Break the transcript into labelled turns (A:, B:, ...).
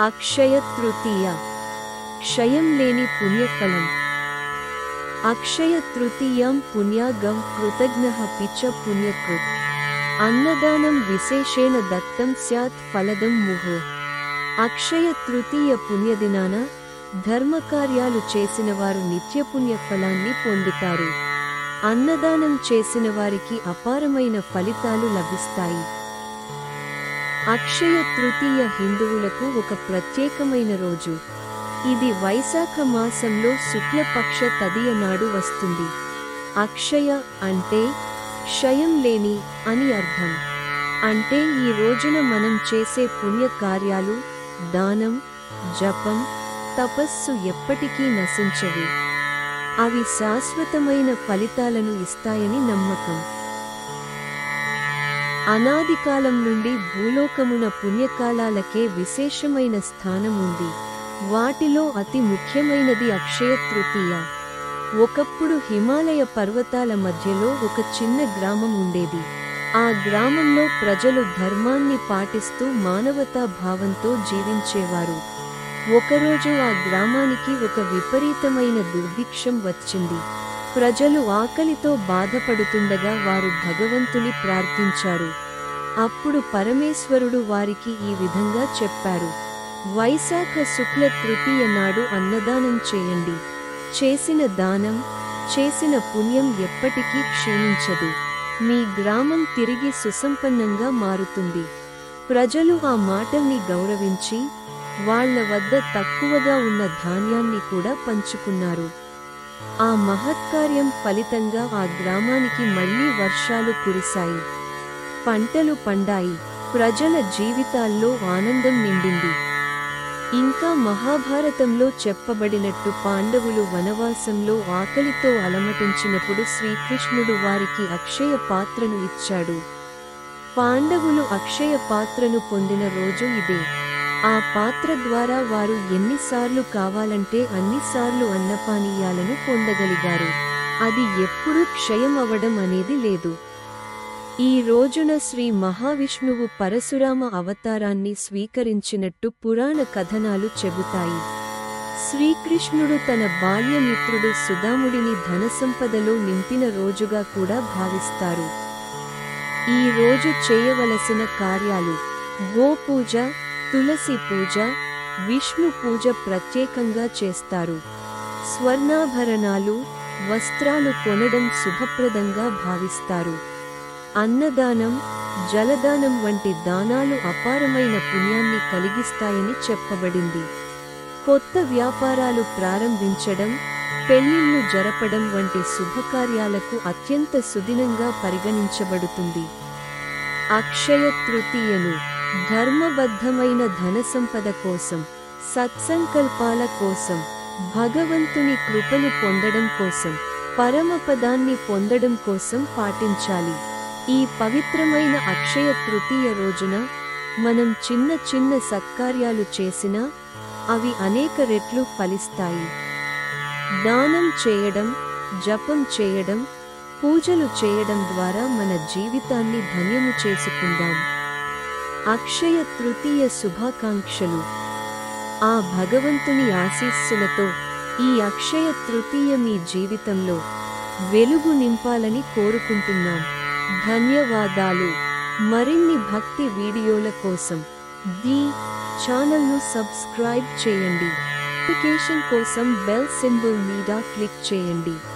A: అక్షయ తృతీయ. క్షయం లేని పుణ్యఫలం. అక్షయ తృతీయం పుణ్యాగం కృతజ్ఞ పిచ పుణ్యకృత్ అన్నదానం విశేషేణ దత్తం స్యాత్ ఫలదం ముహు. అక్షయ తృతీయ పుణ్యదినాన ధర్మకార్యాలు చేసిన వారు నిత్యపుణ్య ఫలాన్ని పొందుతారు. అన్నదానం చేసిన వారికి అపారమైన ఫలితాలు లభిస్తాయి. అక్షయ తృతీయ హిందువులకు ఒక ప్రత్యేకమైన రోజు. ఇది వైశాఖ మాసంలో శుక్లపక్ష తదియ నాడు వస్తుంది. అక్షయ అంటే క్షయం లేని అని అర్థం. అంటే ఈ రోజున మనం చేసే పుణ్య కార్యాలు దానం జపం తపస్సు ఎప్పటికీ నశించవి. అవి శాశ్వతమైన ఫలితాలను ఇస్తాయని నమ్మకం. అనాది కాలం నుండి భూలోకమున పుణ్యకాలాలకే విశేషమైన స్థానం ఉంది. వాటిలో అతి ముఖ్యమైనది అక్షయ తృతీయ. ఒకప్పుడు హిమాలయ పర్వతాల మధ్యలో ఒక చిన్న గ్రామం ఉండేది. ఆ గ్రామంలో ప్రజలు ధర్మాన్ని పాటిస్తూ మానవతా భావంతో జీవించేవారు. ఒకరోజు ఆ గ్రామానికి ఒక విపరీతమైన దుర్భిక్షం వచ్చింది. ప్రజలు ఆకలితో బాధపడుతుండగా వారు భగవంతుని ప్రార్థించారు. అప్పుడు పరమేశ్వరుడు వారికి ఈ విధంగా చెప్పారు. వైశాఖ శుక్ల తృతీయ నాడు అన్నదానం చేయండి. చేసిన దానం చేసిన పుణ్యం ఎప్పటికీ క్షీణించదు. మీ గ్రామం తిరిగి సుసంపన్నంగా మారుతుంది. ప్రజలు ఆ మాటల్ని గౌరవించి వాళ్ళ వద్ద తక్కువగా ఉన్న ధాన్యాన్ని కూడా పంచుకున్నారు. ఆ మహత్కార్యం ఫలితంగా ఆ గ్రామానికి మళ్ళీ వర్షాలు కురిశాయి. పంటలు పండాయి. ప్రజల జీవితాల్లో ఆనందం నిండింది. ఇంకా మహాభారతంలో చెప్పబడినట్టు పాండవులు వనవాసంలో ఆకలితో అలమటించినప్పుడు శ్రీకృష్ణుడు వారికి అక్షయ పాత్రను ఇచ్చాడు. పాండవులు అక్షయ పాత్రను పొందిన రోజు ఇదే. ఆ పాత్ర ద్వారా వారు ఎన్నిసార్లు కావాలంటే అన్నిసార్లు అన్నపానీయాలను పొందగలిగారు. అది ఎప్పుడూ క్షయం అవడం అనేది లేదు. ఈ రోజున శ్రీ మహావిష్ణువు పరశురామ అవతారాన్ని స్వీకరించినట్టు పురాణ కథనాలు చెబుతాయి. శ్రీకృష్ణుడు తన బాల్యమిత్రుడు సుధాముడిని ధనసంపదలో నింపిన రోజుగా కూడా భావిస్తారు. ఈ రోజు చేయవలసిన కార్యాలు గోపూజ తులసి పూజ విష్ణు పూజ ప్రత్యేకంగా చేస్తారు. స్వర్ణాభరణాలు వస్త్రాలు కొనడం శుభప్రదంగా భావిస్తారు. అన్నదానం జలదానం వంటి దానాలు అపారమైన పుణ్యాన్ని కలిగిస్తాయని చెప్పబడింది. కొత్త వ్యాపారాలు ప్రారంభించడం పెళ్ళిళ్ళు జరపడం వంటి శుభకార్యాలకు అత్యంత సుదినంగా పరిగణించబడుతుంది. అక్షయ తృతీయను ధర్మబద్ధమైన ధన సంపద కోసం సత్సంకల్పాల కోసం భగవంతుని కృపను పొందడం కోసం పరమపదాన్ని పొందడం కోసం పాటించాలి. ఈ పవిత్రమైన అక్షయ తృతీయ రోజున మనం చిన్న చిన్న సత్కార్యాలు చేసినా అవి అనేక రెట్లు ఫలిస్తాయి. దానం చేయడం జపం చేయడం పూజలు చేయడం ద్వారా మన జీవితాన్ని ధన్యము చేసుకుందాం. అక్షయ తృతీయ శుభాకాంక్షలు. ఆ భగవంతుని ఆశీస్సులతో ఈ అక్షయ తృతీయ మీ జీవితంలో వెలుగు నింపాలని కోరుకుంటున్నాం. ధన్యవాదాలు. మరిన్ని భక్తి వీడియోల కోసం ది ఛానల్ను సబ్స్క్రైబ్ చేయండి. నోటిఫికేషన్ కోసం బెల్ సింబల్ మీద క్లిక్ చేయండి.